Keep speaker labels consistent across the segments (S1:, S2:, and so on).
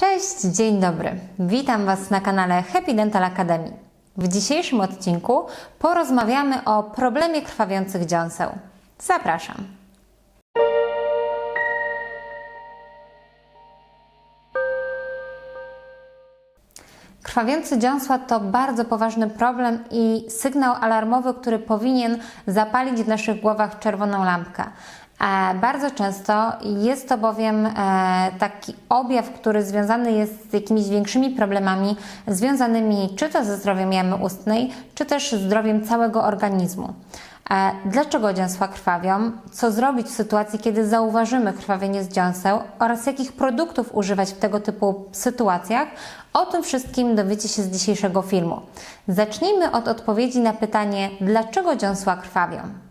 S1: Cześć, dzień dobry. Witam Was na kanale Happy Dental Academy. W dzisiejszym odcinku porozmawiamy o problemie krwawiących dziąseł. Zapraszam. Krwawiące dziąsła to bardzo poważny problem i sygnał alarmowy, który powinien zapalić w naszych głowach czerwoną lampkę. E, Bardzo często jest to bowiem e, taki objaw, który związany jest z jakimiś większymi problemami, związanymi czy to ze zdrowiem jamy ustnej, czy też zdrowiem całego organizmu. E, Dlaczego dziąsła krwawią? Co zrobić w sytuacji, kiedy zauważymy krwawienie z dziąseł oraz jakich produktów używać w tego typu sytuacjach? O tym wszystkim dowiecie się z dzisiejszego filmu. Zacznijmy od odpowiedzi na pytanie, dlaczego dziąsła krwawią?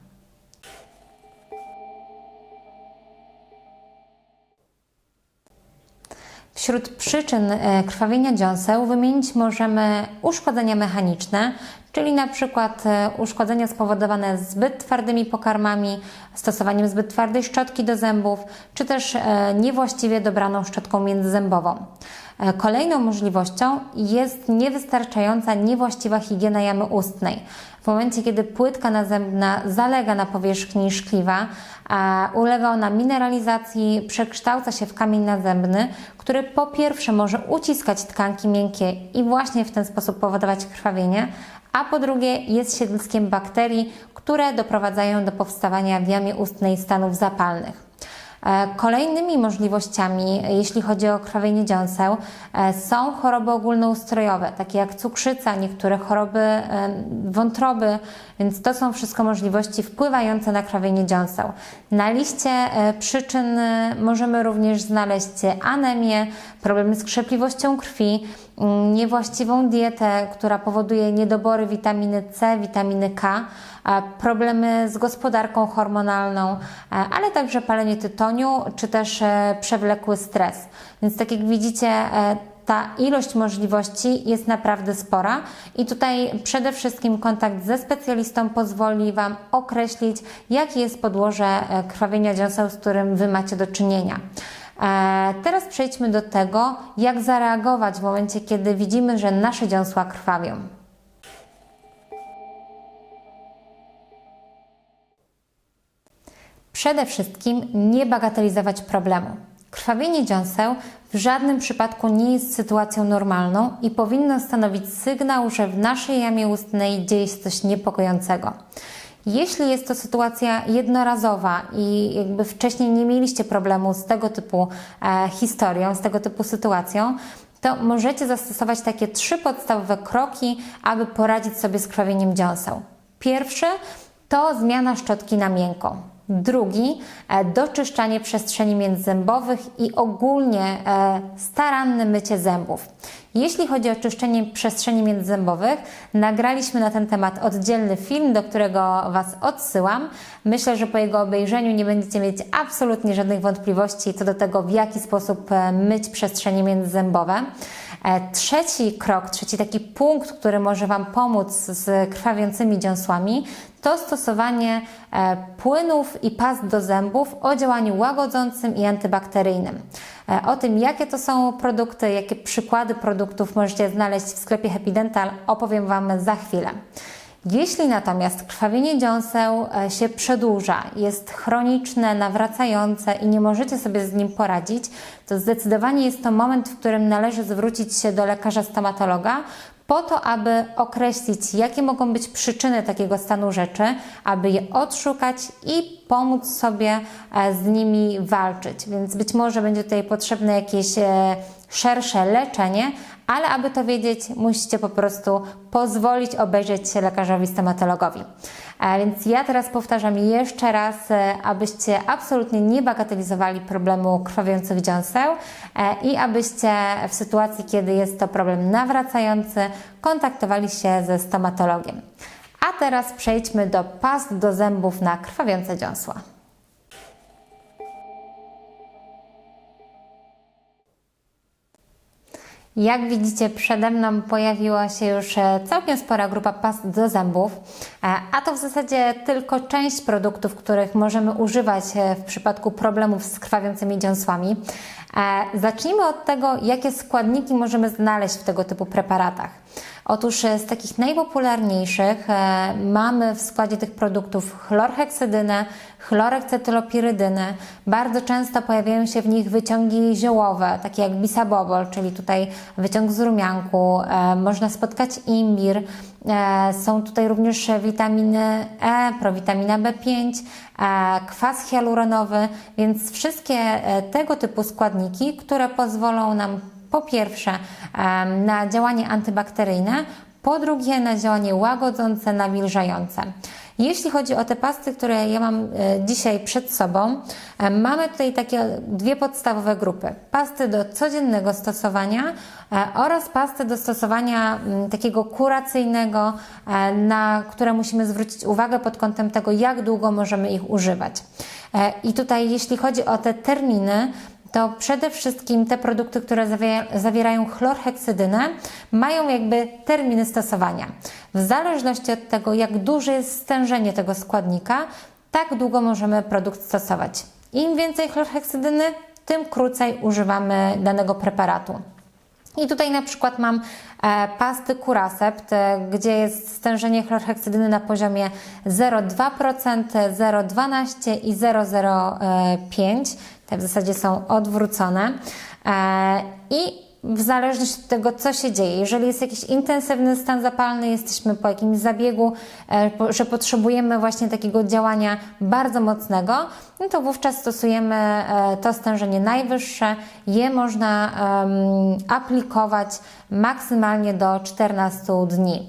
S1: Wśród przyczyn e, krwawienia dziąseł wymienić możemy uszkodzenia mechaniczne, czyli na przykład e, uszkodzenia spowodowane zbyt twardymi pokarmami, stosowaniem zbyt twardej szczotki do zębów, czy też e, niewłaściwie dobraną szczotką międzyzębową. Kolejną możliwością jest niewystarczająca, niewłaściwa higiena jamy ustnej. W momencie, kiedy płytka nazębna zalega na powierzchni szkliwa, a ulega ona mineralizacji, przekształca się w kamień nazębny, który po pierwsze może uciskać tkanki miękkie i właśnie w ten sposób powodować krwawienie, a po drugie jest siedliskiem bakterii, które doprowadzają do powstawania w jamie ustnej stanów zapalnych. E, Kolejnymi możliwościami, jeśli chodzi o krwawienie dziąseł, e, są choroby ogólnoustrojowe, takie jak cukrzyca, niektóre choroby e, wątroby, więc to są wszystko możliwości wpływające na krwawienie dziąseł. Na liście przyczyn możemy również znaleźć anemię, problemy z krzepliwością krwi, niewłaściwą dietę, która powoduje niedobory witaminy C, witaminy K, a problemy z gospodarką hormonalną, e, ale także palenie tytoniu, czy też e, przewlekły stres. Więc tak jak widzicie, e, ta ilość możliwości jest naprawdę spora i tutaj przede wszystkim kontakt ze specjalistą pozwoli Wam określić, jakie jest podłoże e, krwawienia dziąseł, z którym Wy macie do czynienia. E, Teraz przejdźmy do tego, jak zareagować w momencie, kiedy widzimy, że nasze dziąsła krwawią. Przede wszystkim nie bagatelizować problemu. Krwawienie dziąseł w żadnym przypadku nie jest sytuacją normalną i powinno stanowić sygnał, że w naszej jamie ustnej dzieje się coś niepokojącego. Jeśli jest to sytuacja jednorazowa i jakby wcześniej nie mieliście problemu z tego typu e, historią, z tego typu sytuacją, to możecie zastosować takie trzy podstawowe kroki, aby poradzić sobie z krwawieniem dziąseł. Pierwszy to zmiana szczotki na miękką. Drugi, e, doczyszczanie przestrzeni międzyzębowych i ogólnie e, staranne mycie zębów. Jeśli chodzi o czyszczenie przestrzeni międzyzębowych, nagraliśmy na ten temat oddzielny film, do którego Was odsyłam. Myślę, że po jego obejrzeniu nie będziecie mieć absolutnie żadnych wątpliwości co do tego, w jaki sposób e, myć przestrzenie międzyzębowe. Trzeci krok, trzeci taki punkt, który może Wam pomóc z krwawiącymi dziąsłami, to stosowanie e, płynów i past do zębów o działaniu łagodzącym i antybakteryjnym. E, O tym, jakie to są produkty, jakie przykłady produktów możecie znaleźć w sklepie Happy Dental, opowiem Wam za chwilę. Jeśli natomiast krwawienie dziąseł e, się przedłuża, jest chroniczne, nawracające i nie możecie sobie z nim poradzić, to zdecydowanie jest to moment, w którym należy zwrócić się do lekarza stomatologa po to, aby określić, jakie mogą być przyczyny takiego stanu rzeczy, aby je odszukać i pomóc sobie e, z nimi walczyć. Więc być może będzie tutaj potrzebne jakieś e, szersze leczenie, ale aby to wiedzieć, musicie po prostu pozwolić obejrzeć się lekarzowi stomatologowi. E, Więc ja teraz powtarzam jeszcze raz, e, abyście absolutnie nie bagatelizowali problemu krwawiących dziąseł e, i abyście w sytuacji, kiedy jest to problem nawracający, kontaktowali się ze stomatologiem. A teraz przejdźmy do past do zębów na krwawiące dziąsła. Jak widzicie, przede mną pojawiła się już e, całkiem spora grupa past do zębów, e, a to w zasadzie tylko część produktów, których możemy używać e, w przypadku problemów z krwawiącymi dziąsłami. Zacznijmy od tego, jakie składniki możemy znaleźć w tego typu preparatach. Otóż e, z takich najpopularniejszych e, mamy w składzie tych produktów chlorheksidynę, chlorhekcetylopirydynę. Bardzo często pojawiają się w nich wyciągi ziołowe, takie jak bisabobol, czyli tutaj wyciąg z rumianku. E, można spotkać imbir. Są tutaj również witaminy E, prowitamina B5, e, kwas hialuronowy, więc wszystkie tego typu składniki, które pozwolą nam po pierwsze na działanie antybakteryjne, po drugie na działanie łagodzące, nawilżające. Jeśli chodzi o te pasty, które ja mam e, dzisiaj przed sobą, mamy tutaj takie dwie podstawowe grupy. Pasty do codziennego stosowania e, oraz pasty do stosowania m, takiego kuracyjnego, e, na które musimy zwrócić uwagę pod kątem tego, jak długo możemy ich używać. I tutaj, jeśli chodzi o te terminy, to przede wszystkim te produkty, które zawiera, zawierają chlorheksydynę, mają jakby terminy stosowania. W zależności od tego, jak duże jest stężenie tego składnika, tak długo możemy produkt stosować. Im więcej chlorheksydyny, tym krócej używamy danego preparatu. I tutaj na przykład mam e, pasty Curacept, e, gdzie jest stężenie chlorheksydyny na poziomie 0,2%, 0,12 i 0,05. Te w zasadzie są odwrócone. E, I w zależności od tego, co się dzieje. Jeżeli jest jakiś intensywny stan zapalny, jesteśmy po jakimś zabiegu, e, że potrzebujemy właśnie takiego działania bardzo mocnego, no to wówczas stosujemy e, to stężenie najwyższe. Je można aplikować maksymalnie do 14 dni.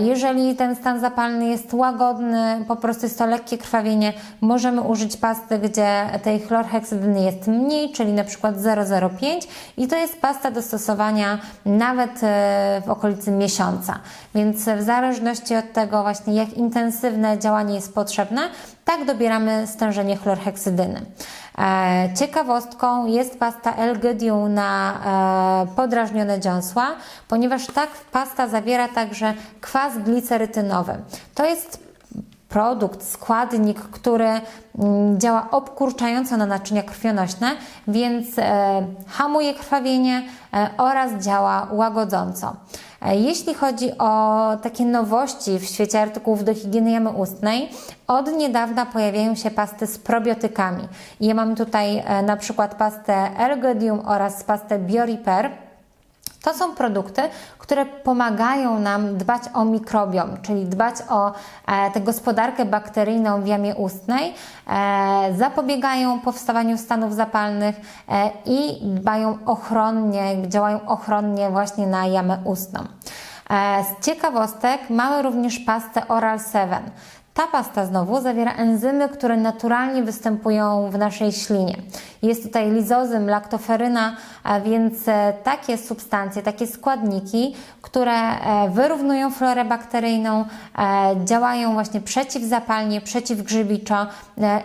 S1: Jeżeli ten stan zapalny jest łagodny, po prostu jest to lekkie krwawienie, możemy użyć pasty, gdzie tej chlorheksydyny jest mniej, czyli na przykład 0,05 i to jest pasta do stosowania nawet e, w okolicy miesiąca. Więc w zależności od tego właśnie jak intensywne działanie jest potrzebne, tak dobieramy stężenie chlorheksydyny. E, Ciekawostką jest pasta Elgediu na e, podrażnione dziąsła, ponieważ tak pasta zawiera także kwas glicerytynowy. To jest produkt, składnik, który mm, działa obkurczająco na naczynia krwionośne, więc e, hamuje krwawienie oraz działa łagodząco. E, Jeśli chodzi o takie nowości w świecie artykułów do higieny jamy ustnej, od niedawna pojawiają się pasty z probiotykami. Ja mam tutaj e, na przykład pastę Ergodium oraz pastę Bioriper. To są produkty, które pomagają nam dbać o mikrobiom, czyli dbać o e, tę gospodarkę bakteryjną w jamie ustnej, e, zapobiegają powstawaniu stanów zapalnych e, i dbają ochronnie, działają ochronnie właśnie na jamę ustną. E, z ciekawostek mamy również pastę Oral 7. Ta pasta znowu zawiera enzymy, które naturalnie występują w naszej ślinie. Jest tutaj lizozym, laktoferyna, więc e, takie substancje, takie składniki, które e, wyrównują florę bakteryjną, e, działają właśnie przeciwzapalnie, przeciwgrzybiczo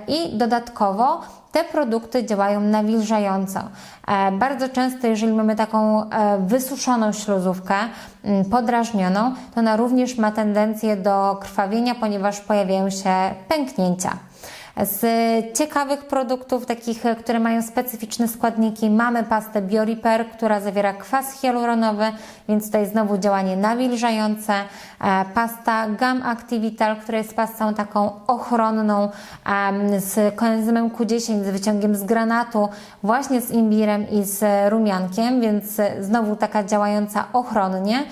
S1: i dodatkowo te produkty działają nawilżająco. E, Bardzo często, jeżeli mamy taką e, wysuszoną śluzówkę, m, podrażnioną, to ona również ma tendencję do krwawienia, ponieważ pojawiają się pęknięcia. Z ciekawych produktów, takich, e, które mają specyficzne składniki, mamy pastę Bioriper, która zawiera kwas hialuronowy, więc tutaj znowu działanie nawilżające. E, Pasta Gum Activital, która jest pastą taką ochronną z koenzymem Q10, z wyciągiem z granatu, właśnie z imbirem i z rumiankiem, więc znowu taka działająca ochronnie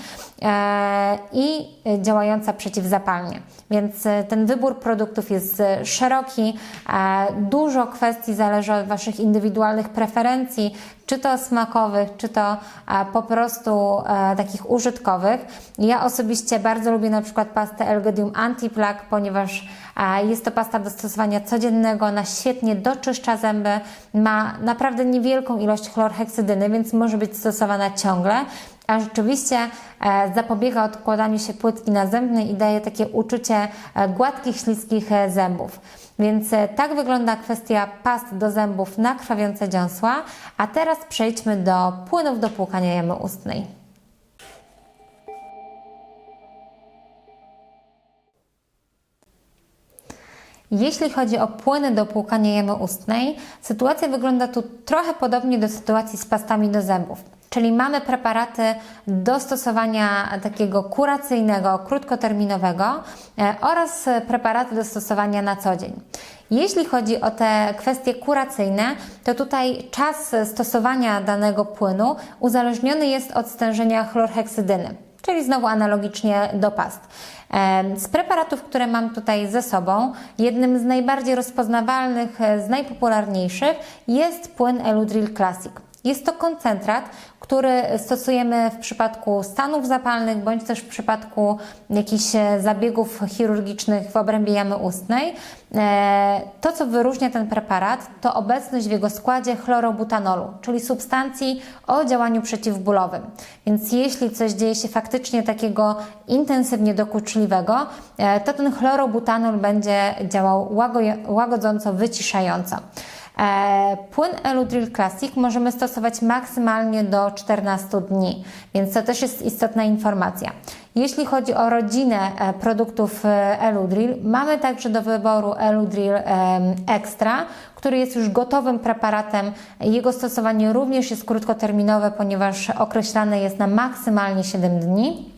S1: e, i działająca przeciwzapalnie. Więc ten wybór produktów jest szeroki. E, Dużo kwestii zależy od Waszych indywidualnych preferencji, czy to smakowych, czy to e, po prostu e, takich użytkowych. Ja osobiście bardzo lubię na przykład pastę Elgodium Anti-Plaque, ponieważ jest to pasta do stosowania codziennego, ona świetnie doczyszcza zęby, ma naprawdę niewielką ilość chlorheksydyny, więc może być stosowana ciągle a rzeczywiście zapobiega odkładaniu się płytki nazębnej i daje takie uczucie gładkich, śliskich zębów. Więc e, tak wygląda kwestia past do zębów na krwawiące dziąsła. A teraz przejdźmy do płynów do płukania jamy ustnej. Jeśli chodzi o płyny do płukania jamy ustnej, sytuacja wygląda tu trochę podobnie do sytuacji z pastami do zębów. Czyli mamy preparaty do stosowania takiego kuracyjnego, krótkoterminowego e, oraz preparaty do stosowania na co dzień. Jeśli chodzi o te kwestie kuracyjne, to tutaj czas stosowania danego płynu uzależniony jest od stężenia chlorheksydyny, czyli znowu analogicznie do past. Z preparatów, które mam tutaj ze sobą, jednym z najbardziej rozpoznawalnych, e, z najpopularniejszych jest płyn Eludril Classic. Jest to koncentrat, który stosujemy w przypadku stanów zapalnych bądź też w przypadku jakichś e, zabiegów chirurgicznych w obrębie jamy ustnej. E, to, co wyróżnia ten preparat, to obecność w jego składzie chlorobutanolu, czyli substancji o działaniu przeciwbólowym. Więc jeśli coś dzieje się faktycznie takiego intensywnie dokuczliwego, e, to ten chlorobutanol będzie działał łagodząco, wyciszająco. E, płyn Eludril Classic możemy stosować maksymalnie do 14 dni, więc to też jest istotna informacja. Jeśli chodzi o rodzinę e, produktów e, Eludril, mamy także do wyboru Eludril Extra, który jest już gotowym preparatem. Jego stosowanie również jest krótkoterminowe, ponieważ określane jest na maksymalnie 7 dni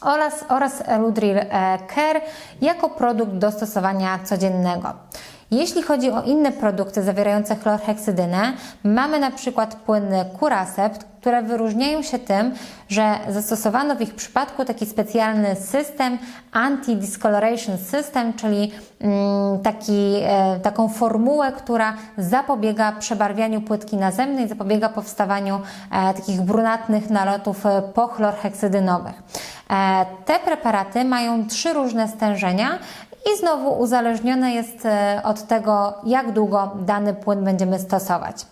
S1: oraz, oraz Eludril Care jako produkt do stosowania codziennego. Jeśli chodzi o inne produkty zawierające chlorheksydynę, mamy na przykład płyny Curacept, które wyróżniają się tym, że zastosowano w ich przypadku taki specjalny system anti-discoloration system, czyli mm, taki, e, taką formułę, która zapobiega przebarwianiu płytki nazemnej, zapobiega powstawaniu e, takich brunatnych nalotów e, pochlorheksydynowych. Te preparaty mają trzy różne stężenia i znowu uzależnione jest e, od tego, jak długo dany płyn będziemy stosować.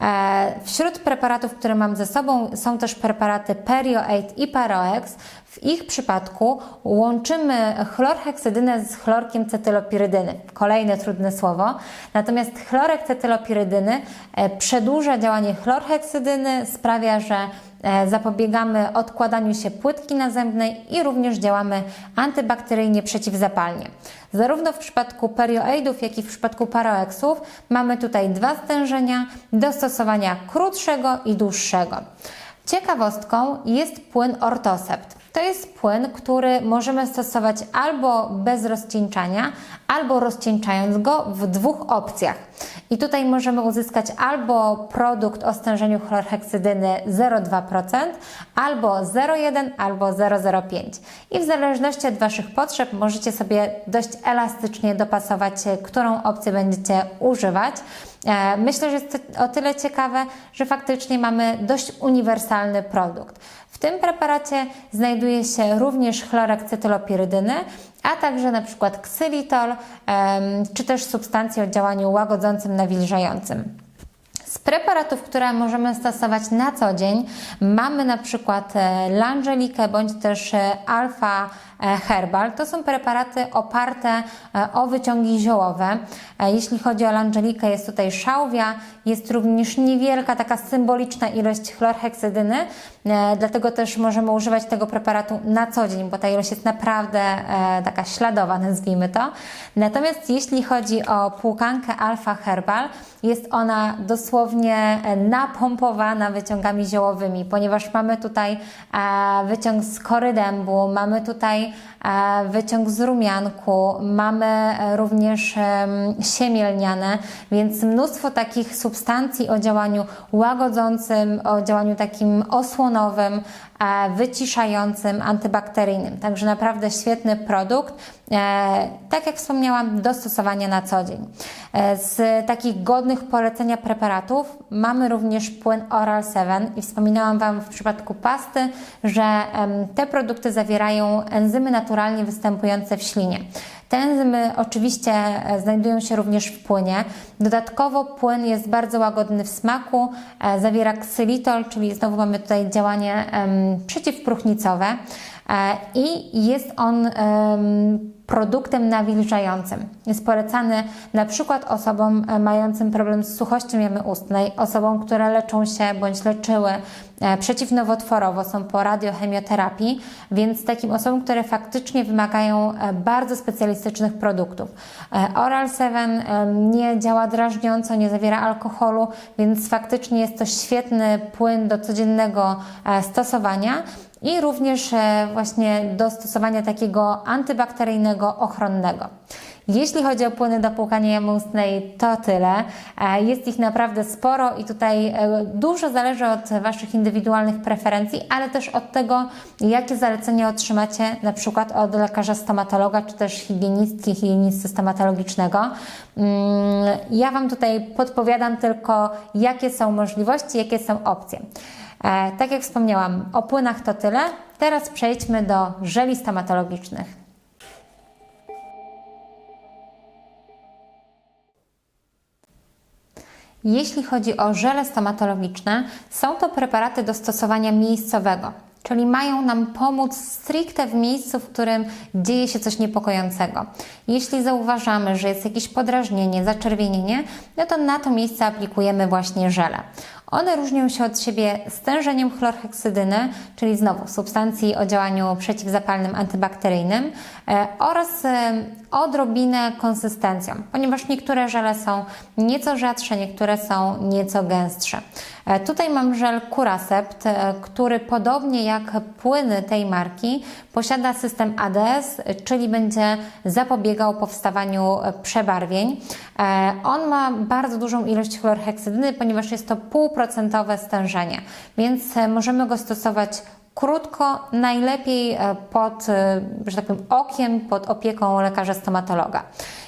S1: E, wśród preparatów, które mam ze sobą, są też preparaty Perio8 i Paroex. W ich przypadku łączymy chlorheksydynę z chlorkiem cetylopirydyny. Kolejne trudne słowo. Natomiast chlorek cetylopirydyny e, przedłuża działanie chlorheksydyny, sprawia, że E, zapobiegamy odkładaniu się płytki nazębnej i również działamy antybakteryjnie przeciwzapalnie. Zarówno w przypadku perioeidów, jak i w przypadku paroeksów mamy tutaj dwa stężenia do stosowania krótszego i dłuższego. Ciekawostką jest płyn ortosept. To jest płyn, który możemy stosować albo bez rozcieńczania, albo rozcieńczając go w dwóch opcjach. I tutaj możemy uzyskać albo produkt o stężeniu chlorheksydyny 0,2%, albo 0,1, albo 0,05. I w zależności od Waszych potrzeb możecie sobie dość elastycznie dopasować, którą opcję będziecie używać. E, myślę, że jest to o tyle ciekawe, że faktycznie mamy dość uniwersalny produkt. W tym preparacie znajduje się również chlorek cetylopirydyny, a także na przykład ksylitol, czy też substancje o działaniu łagodzącym, nawilżającym. Z preparatów, które możemy stosować na co dzień, mamy na przykład e, langelikę bądź też e, alfa herbal. To są preparaty oparte e, o wyciągi ziołowe. E, jeśli chodzi o langelikę, jest tutaj szałwia, jest również niewielka, taka symboliczna ilość chlorheksydyny, dlatego też możemy używać tego preparatu na co dzień, bo ta ilość jest naprawdę taka śladowa, nazwijmy to. Natomiast jeśli chodzi o płukankę Alpha Herbal, jest ona dosłownie napompowana wyciągami ziołowymi, ponieważ mamy tutaj wyciąg z korydębu, mamy tutaj E, wyciąg z rumianku, mamy e, również siemię lniane, więc mnóstwo takich substancji o działaniu łagodzącym, o działaniu takim osłonowym, wyciszającym, antybakteryjnym. Także naprawdę świetny produkt. Tak jak wspomniałam, do stosowania na co dzień. Z takich godnych polecenia preparatów mamy również płyn Oral 7 i wspominałam Wam w przypadku pasty, że te produkty zawierają enzymy naturalnie występujące w ślinie. Te enzymy oczywiście e, znajdują się również w płynie. Dodatkowo płyn jest bardzo łagodny w smaku, e, zawiera ksylitol, czyli znowu mamy tutaj działanie przeciwpróchnicowe e, i jest on produktem nawilżającym. Jest polecany na przykład osobom e, mającym problem z suchością jamy ustnej, osobom, które leczą się bądź leczyły e, przeciwnowotworowo, są po radiochemioterapii, więc takim osobom, które faktycznie wymagają e, bardzo specjalistycznych produktów. Oral 7 nie działa drażniąco, nie zawiera alkoholu, więc faktycznie jest to świetny płyn do codziennego stosowania i również e, właśnie do stosowania takiego antybakteryjnego, ochronnego. Jeśli chodzi o płyny do płukania jamy ustnej, to tyle. E, jest ich naprawdę sporo i tutaj e, dużo zależy od Waszych indywidualnych preferencji, ale też od tego, jakie zalecenia otrzymacie na przykład od lekarza stomatologa, czy też higienistki, higienisty stomatologicznego. Mm, ja Wam tutaj podpowiadam tylko, jakie są możliwości, jakie są opcje. E, tak jak wspomniałam, o płynach to tyle. Teraz przejdźmy do żeli stomatologicznych. Jeśli chodzi o żele stomatologiczne, są to preparaty do stosowania miejscowego, czyli mają nam pomóc stricte w miejscu, w którym dzieje się coś niepokojącego. Jeśli zauważamy, że jest jakieś podrażnienie, zaczerwienienie, no to na to miejsce aplikujemy właśnie żele. One różnią się od siebie stężeniem chlorheksydyny, czyli znowu substancji o działaniu przeciwzapalnym, antybakteryjnym e, oraz e, odrobinę konsystencją, ponieważ niektóre żele są nieco rzadsze, niektóre są nieco gęstsze. E, tutaj mam żel Curacept, który podobnie jak płyny tej marki posiada system ADS, czyli będzie zapobiegał powstawaniu przebarwień. On ma bardzo dużą ilość chlorheksydyny, ponieważ jest to pół procentowe stężenie, więc e, możemy go stosować krótko, najlepiej e, pod, e, że tak powiem, okiem, pod opieką lekarza stomatologa.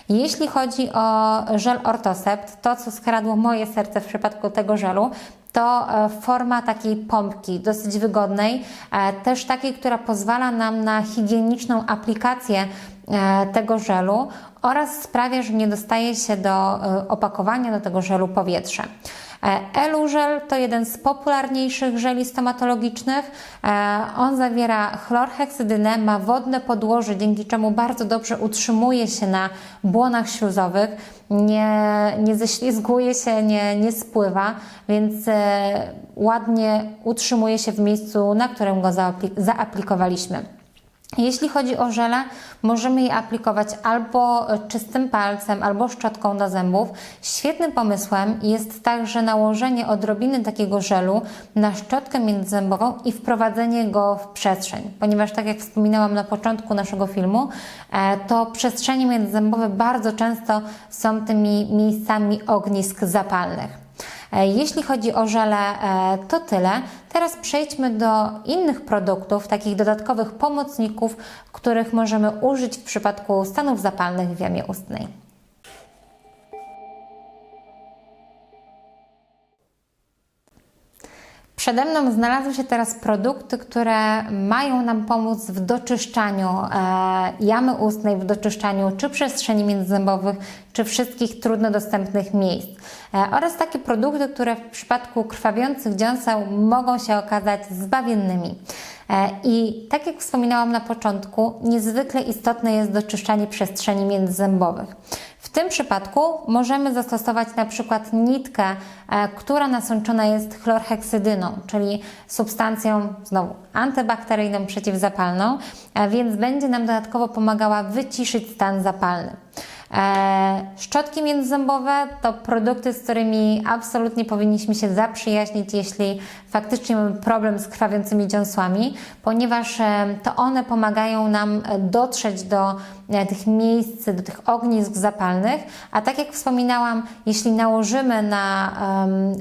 S1: Jeśli chodzi o żel Ortosept, to co skradło moje serce w przypadku tego żelu, to forma takiej pompki, dosyć wygodnej, też takiej, która pozwala nam na higieniczną aplikację tego żelu oraz sprawia, że nie dostaje się do opakowania do tego żelu powietrze. Elużel to jeden z popularniejszych żeli stomatologicznych. E, on zawiera chlorheksydynę, ma wodne podłoże, dzięki czemu bardzo dobrze utrzymuje się na błonach śluzowych, nie, nie ześlizguje się, nie, nie spływa, więc e, ładnie utrzymuje się w miejscu, na którym go zaaplikowaliśmy. Jeśli chodzi o żele, możemy je aplikować albo czystym palcem, albo szczotką do zębów. Świetnym pomysłem jest także nałożenie odrobiny takiego żelu na szczotkę międzyzębową i wprowadzenie go w przestrzeń, ponieważ tak jak wspominałam na początku naszego filmu, e, to przestrzenie międzyzębowe bardzo często są tymi miejscami ognisk zapalnych. E, jeśli chodzi o żele, e, to tyle. Teraz przejdźmy do innych produktów, takich dodatkowych pomocników, których możemy użyć w przypadku stanów zapalnych w jamie ustnej. Przede mną znalazły się teraz produkty, które mają nam pomóc w doczyszczaniu e, jamy ustnej, w doczyszczaniu czy przestrzeni międzyzębowych, czy wszystkich trudno dostępnych miejsc. E, oraz takie produkty, które w przypadku krwawiących dziąseł mogą się okazać zbawiennymi. E, I tak jak wspominałam na początku, niezwykle istotne jest doczyszczanie przestrzeni międzyzębowych. W tym przypadku możemy zastosować na przykład nitkę, e, która nasączona jest chlorheksydyną, czyli substancją znowu antybakteryjną, przeciwzapalną, więc będzie nam dodatkowo pomagała wyciszyć stan zapalny. E, szczotki międzyzębowe to produkty, z którymi absolutnie powinniśmy się zaprzyjaźnić, jeśli faktycznie mamy problem z krwawiącymi dziąsłami, ponieważ e, to one pomagają nam dotrzeć do e, tych miejsc, do tych ognisk zapalnych, a tak jak wspominałam, jeśli nałożymy na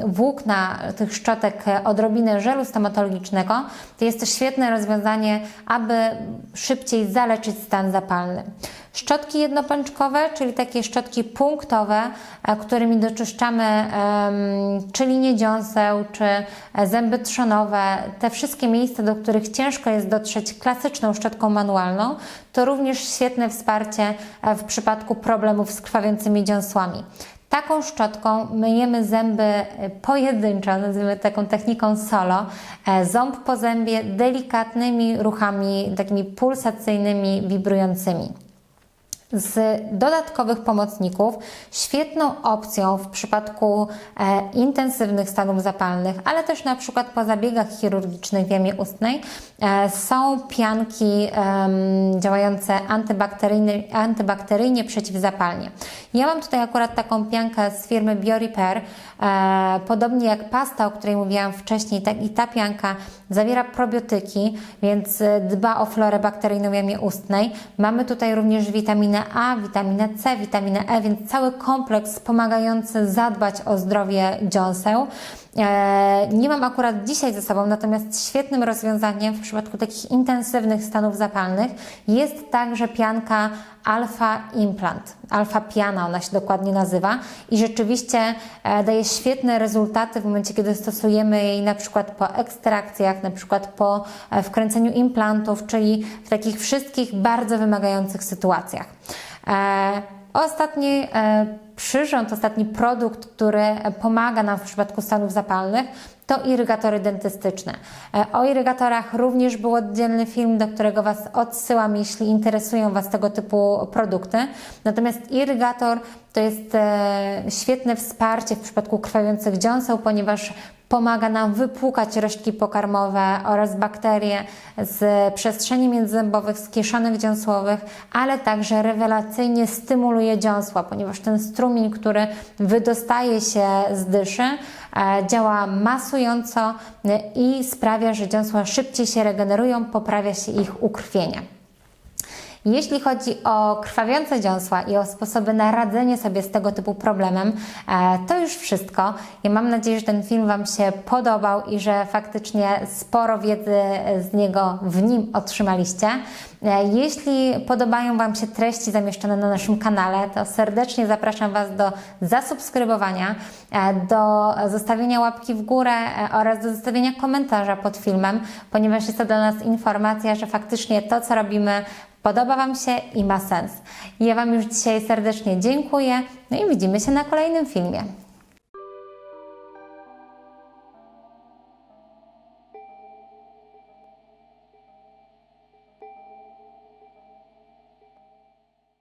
S1: włókna tych szczotek odrobinę żelu stomatologicznego, to jest to świetne rozwiązanie, aby szybciej zaleczyć stan zapalny. Szczotki jednopęczkowe, czyli takie szczotki punktowe, e, którymi doczyszczamy czy linie dziąseł, czy e, zęby trzonowe, te wszystkie miejsca, do których ciężko jest dotrzeć klasyczną szczotką manualną, to również świetne wsparcie e, w przypadku problemów z krwawiącymi dziąsłami. Taką szczotką myjemy zęby pojedynczo, nazwijmy taką techniką solo, ząb po zębie delikatnymi ruchami, takimi pulsacyjnymi, wibrującymi. Z dodatkowych pomocników. Świetną opcją w przypadku e, intensywnych stanów zapalnych, ale też na przykład po zabiegach chirurgicznych w jamie ustnej e, są pianki em, działające antybakteryjnie, antybakteryjnie przeciwzapalnie. Ja mam tutaj akurat taką piankę z firmy BioRepair, e, podobnie jak pasta, o której mówiłam wcześniej, tak i ta pianka zawiera probiotyki, więc e, dba o florę bakteryjną w jamie ustnej. Mamy tutaj również witaminę A, witaminę C, witaminę E, więc cały kompleks pomagający zadbać o zdrowie dziąseł. E, Nie mam akurat dzisiaj ze sobą, natomiast świetnym rozwiązaniem w przypadku takich intensywnych stanów zapalnych jest także pianka Alpha Implant. Alpha Piana ona się dokładnie nazywa i rzeczywiście e, daje świetne rezultaty w momencie, kiedy stosujemy jej na przykład po ekstrakcjach, na przykład po e, wkręceniu implantów, czyli w takich wszystkich bardzo wymagających sytuacjach. Ostatni przyrząd, ostatni produkt, który pomaga nam w przypadku stanów zapalnych, to irygatory dentystyczne. E, O irygatorach również był oddzielny film, do którego Was odsyłam, jeśli interesują Was tego typu produkty. Natomiast irygator to jest e, świetne wsparcie w przypadku krwawiących dziąseł, ponieważ pomaga nam wypłukać resztki pokarmowe oraz bakterie z przestrzeni międzyzębowych, z kieszonek dziąsłowych, ale także rewelacyjnie stymuluje dziąsła, ponieważ ten strumień, który wydostaje się z dyszy, działa masująco e, i sprawia, że dziąsła szybciej się regenerują, poprawia się ich ukrwienie. Jeśli chodzi o krwawiące dziąsła i o sposoby na radzenie sobie z tego typu problemem, e, to już wszystko. Ja mam nadzieję, że ten film Wam się podobał i że faktycznie sporo wiedzy z niego w nim otrzymaliście. E, Jeśli podobają Wam się treści zamieszczone na naszym kanale, to serdecznie zapraszam Was do zasubskrybowania, e, do zostawienia łapki w górę oraz do zostawienia komentarza pod filmem, ponieważ jest to dla nas informacja, że faktycznie to, co robimy, podoba Wam się i ma sens. Ja Wam już dzisiaj serdecznie dziękuję, no i widzimy się na kolejnym filmie.